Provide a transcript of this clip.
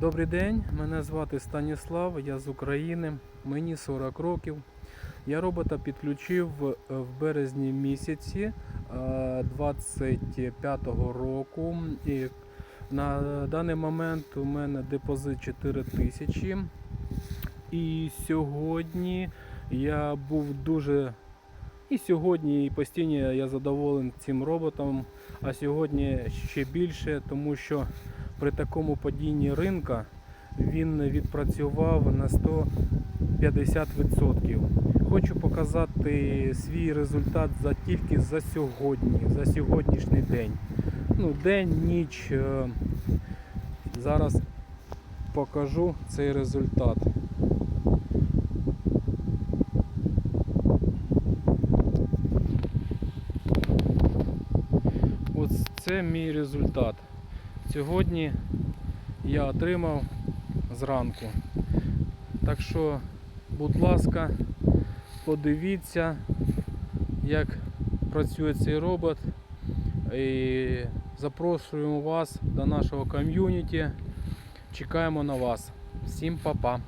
Добрий день, мене звати Станіслав, я з України, мені 40 років. Я робота підключив е, в березні місяці е, 25-го року. І на даний момент у мене депозит 4 тисячі. І сьогодні я був дуже. І сьогодні, і постійно я задоволений цим роботом. А сьогодні ще більше, тому що при такому падінні ринка він відпрацював на 150%. Хочу показати свій результат за тільки за сьогодні, за сьогоднішній день. Ну, день, ніч. е, Зараз покажу цей результат. Ось це мій результат. Сьогодні я отримав зранку. Так що, будь ласка, подивіться, як працює цей робот. І запрошуємо вас до нашого ком'юніті. Чекаємо на вас. Всім па-па!